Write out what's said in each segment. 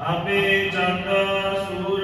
ਆਪੇ ਚੰਦ ਸੂਰ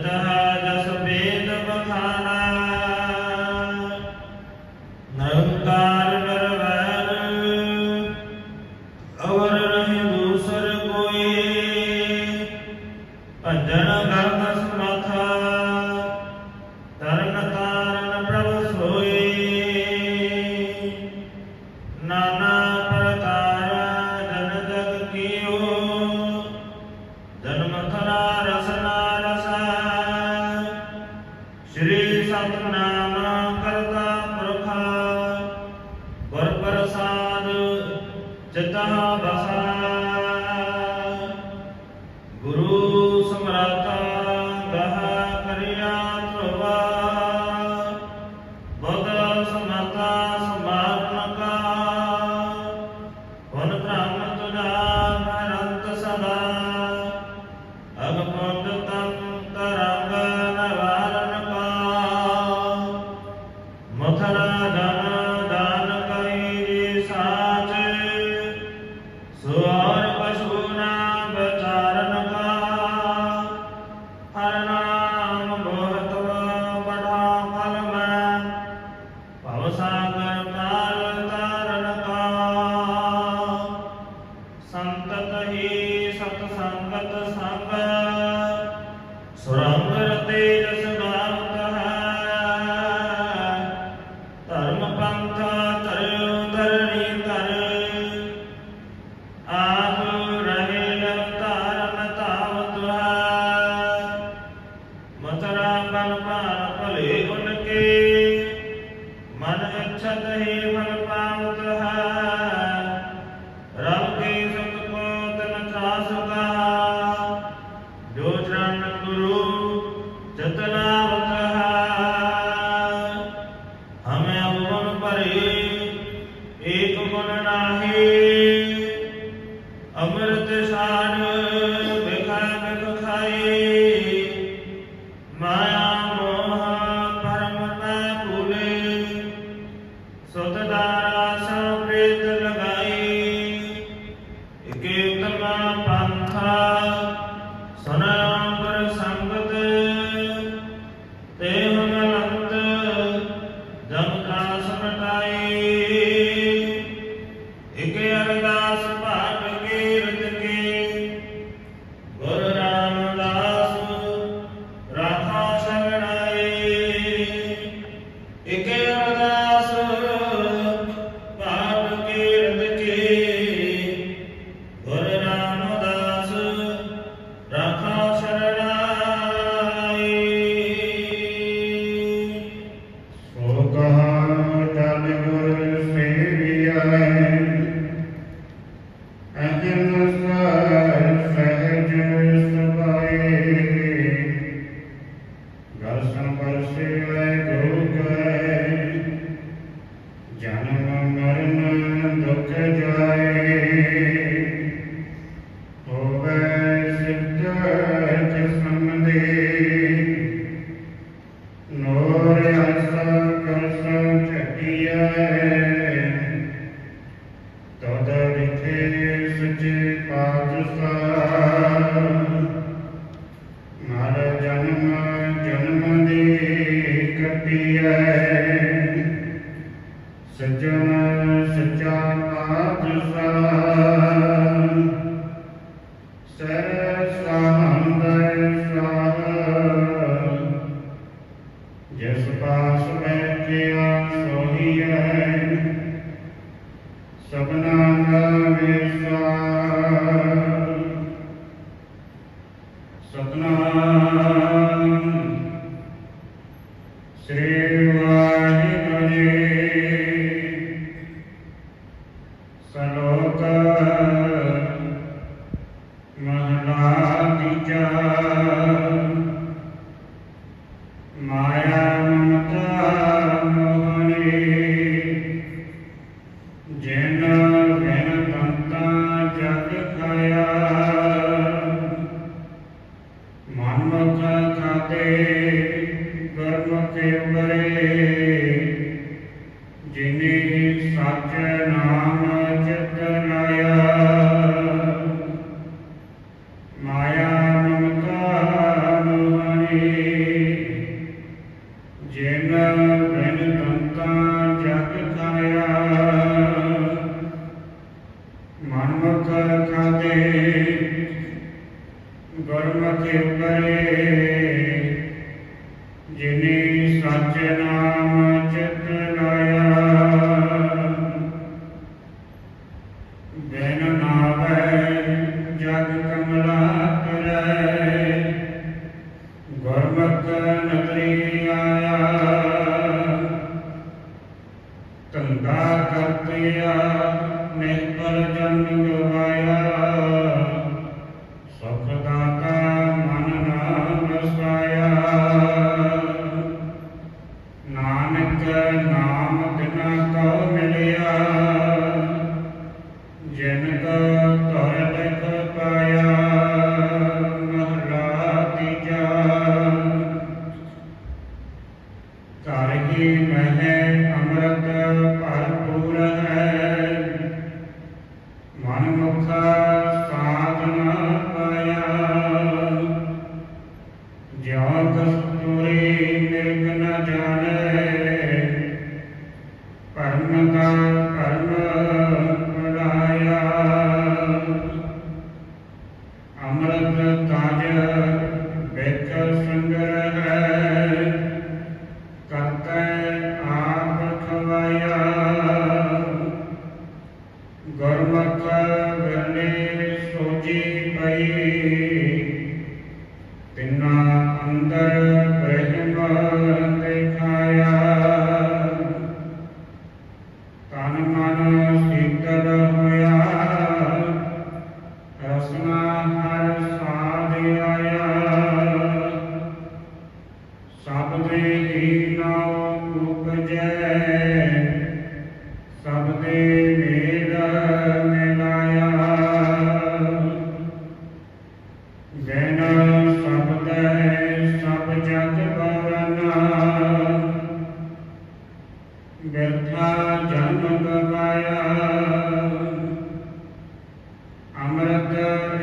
Canada ਅੰਮ੍ਰਿਤ ਸਾਰ। ਸਲੋਕ ਮਹਲਾ ਤੀਜਾ ਮਾਇਆ ਮਮਤਾ ਮੋਹਨੇ ਜਿਨ ਬਿਨ ਕੰਤਾ ਜਗ ਖਾਇਆ। ਮਨ ਮਨ ਖਾਤੇ ਕਰਮ ਤੇ ਉਰੇ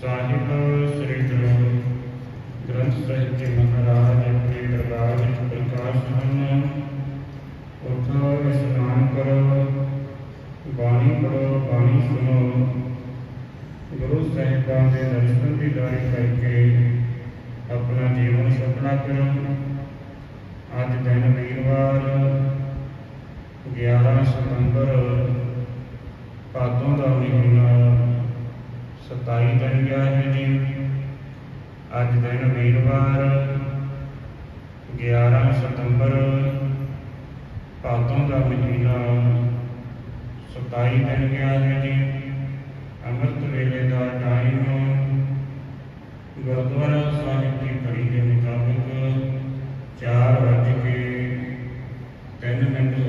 ਸਾਹਿਬ ਸ੍ਰੀ ਗੁਰੂ ਗ੍ਰੰਥ ਸਾਹਿਬ ਜੀ ਮਹਾਰਾਜ ਆਪਣੇ ਦਰਬਾਰ ਵਿੱਚ ਪ੍ਰਕਾਸ਼ ਹਨ। ਉੱਥੋਂ ਇਸ਼ਨਾਨ ਕਰੋ, ਬਾਣੀ ਪੜੋ ਬਾਣੀ ਸੁਣੋ। ਗੁਰੂ ਸਾਹਿਬਾਨ ਦੇ ਦਰਸ਼ਨ ਦੀ ਦਾਰੀ ਕਰਕੇ governmental